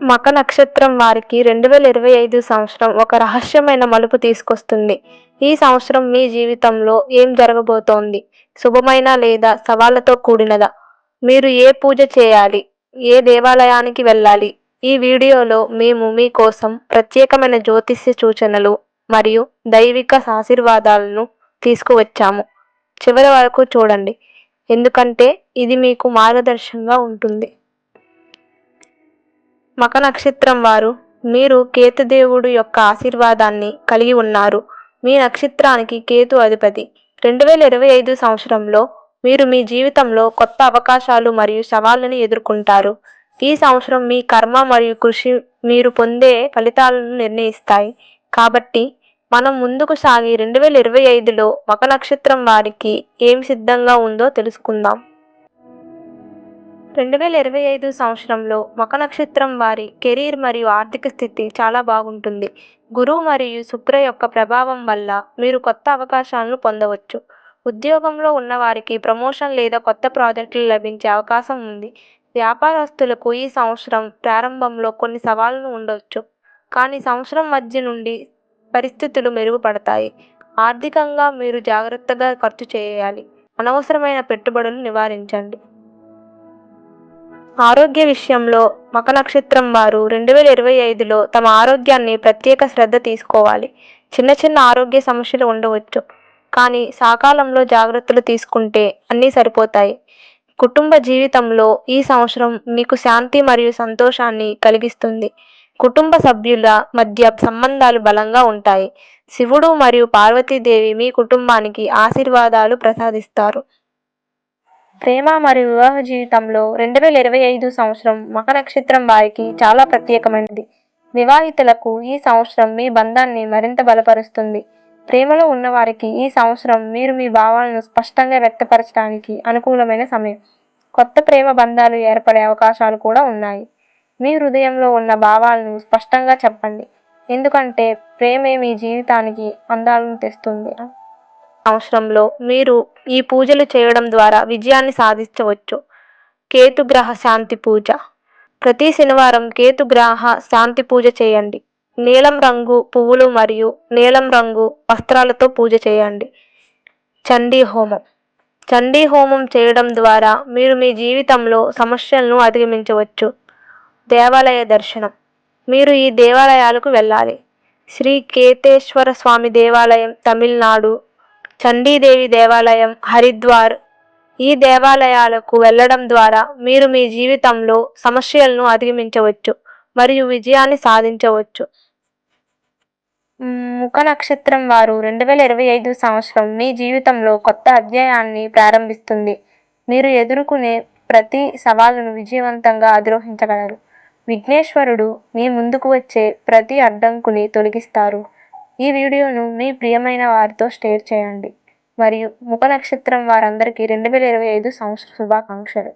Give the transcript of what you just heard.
మక నక్షత్రం వారికి రెండు వేల ఇరవై ఐదు సంవత్సరం ఒక రహస్యమైన మలుపు తీసుకొస్తుంది. ఈ సంవత్సరం మీ జీవితంలో ఏం జరగబోతోంది? శుభమైన లేదా సవాళ్ళతో కూడినదా? మీరు ఏ పూజ చేయాలి? ఏ దేవాలయానికి వెళ్ళాలి? ఈ వీడియోలో మేము మీకోసం ప్రత్యేకమైన జ్యోతిష్య సూచనలు మరియు దైవిక ఆశీర్వాదాలను తీసుకువచ్చాము. చివరి వరకు చూడండి. ఎందుకంటే ఇది మీకు మార్గదర్శకంగా ఉంటుంది. మక నక్షత్రం వారు. మీరు కేతుదేవుడు యొక్క ఆశీర్వాదాన్ని కలిగి ఉన్నారు. మీ నక్షత్రానికి కేతు అధిపతి. రెండు వేల ఇరవై ఐదు సంవత్సరంలో మీరు మీ జీవితంలో కొత్త అవకాశాలు మరియు సవాళ్ళను ఎదుర్కొంటారు. ఈ సంవత్సరం మీ కర్మ మరియు కృషి మీరు పొందే ఫలితాలను నిర్ణయిస్తాయి. కాబట్టి మనం ముందుకు సాగి రెండు వేల ఇరవై ఐదులో మక నక్షత్రం వారికి ఏమి సిద్ధంగా ఉందో తెలుసుకుందాం. రెండు వేల ఇరవై ఐదు సంవత్సరంలో మక నక్షత్రం వారి కెరీర్ మరియు ఆర్థిక స్థితి చాలా బాగుంటుంది. గురువు మరియు శుక్ర యొక్క ప్రభావం వల్ల మీరు కొత్త అవకాశాలను పొందవచ్చు. ఉద్యోగంలో ఉన్నవారికి ప్రమోషన్ లేదా కొత్త ప్రాజెక్టులు లభించే అవకాశం ఉంది. వ్యాపారస్తులకు ఈ సంవత్సరం ప్రారంభంలో కొన్ని సవాళ్ళు ఉండవచ్చు కానీ సంవత్సరం మధ్య నుండి పరిస్థితులు మెరుగుపడతాయి. ఆర్థికంగా మీరు జాగ్రత్తగా ఖర్చు చేయాలి. అనవసరమైన పెట్టుబడులు నివారించండి. ఆరోగ్య విషయంలో మక నక్షత్రం వారు రెండు వేల ఇరవై ఐదులో తమ ఆరోగ్యాన్ని ప్రత్యేక శ్రద్ధ తీసుకోవాలి. చిన్న చిన్న ఆరోగ్య సమస్యలు ఉండవచ్చు. కానీ సకాలంలో జాగ్రత్తలు తీసుకుంటే అన్నీ సరిపోతాయి. కుటుంబ జీవితంలో ఈ సంవత్సరం మీకు శాంతి మరియు సంతోషాన్ని కలిగిస్తుంది. కుటుంబ సభ్యుల మధ్య సంబంధాలు బలంగా ఉంటాయి. శివుడు మరియు పార్వతీదేవి మీ కుటుంబానికి ఆశీర్వాదాలు ప్రసాదిస్తారు. ప్రేమ మరియు వివాహ జీవితంలో రెండు వేల ఇరవై ఐదు సంవత్సరం మకర నక్షత్రం వారికి చాలా ప్రత్యేకమైనది. వివాహితులకు ఈ సంవత్సరం మీ బంధాన్ని మరింత బలపరుస్తుంది. ప్రేమలో ఉన్నవారికి ఈ సంవత్సరం మీరు మీ భావాలను స్పష్టంగా వ్యక్తపరచడానికి అనుకూలమైన సమయం. కొత్త ప్రేమ బంధాలు ఏర్పడే అవకాశాలు కూడా ఉన్నాయి. మీ హృదయంలో ఉన్న భావాలను స్పష్టంగా చెప్పండి. ఎందుకంటే ప్రేమే మీ జీవితానికి అందాలను తెస్తుంది. సంవత్సరంలో మీరు ఈ పూజలు చేయడం ద్వారా విజయాన్ని సాధించవచ్చు. కేతుగ్రహ శాంతి పూజ. ప్రతి శనివారం కేతుగ్రహ శాంతి పూజ చేయండి. నీలం రంగు పువ్వులు మరియు నీలం రంగు వస్త్రాలతో పూజ చేయండి. చండీ హోమం. చండీ హోమం చేయడం ద్వారా మీరు మీ జీవితంలో సమస్యలను అధిగమించవచ్చు. దేవాలయ దర్శనం. మీరు ఈ దేవాలయాలకు వెళ్ళాలి. శ్రీ కేతేశ్వర స్వామి దేవాలయం తమిళనాడు చండీదేవి దేవాలయం హరిద్వార్ ఈ దేవాలయాలకు వెళ్ళడం ద్వారా మీరు మీ జీవితంలో సమస్యలను అధిగమించవచ్చు మరియు విజయాన్ని సాధించవచ్చు. ముఖ నక్షత్రం వారు రెండు వేల ఇరవై ఐదు సంవత్సరం మీ జీవితంలో కొత్త అధ్యాయాన్ని ప్రారంభిస్తుంది. మీరు ఎదుర్కొనే ప్రతి సవాలును విజయవంతంగా అధిరోహించగలరు. విఘ్నేశ్వరుడు మీ ముందుకు వచ్చే ప్రతి అడ్డంకుని తొలగిస్తారు. ఈ వీడియోను మీ ప్రియమైన వారితో షేర్ చేయండి. మరియు ముఖ నక్షత్రం వారందరికీ రెండు వేల ఇరవై ఐదు సంవత్సర శుభాకాంక్షలు.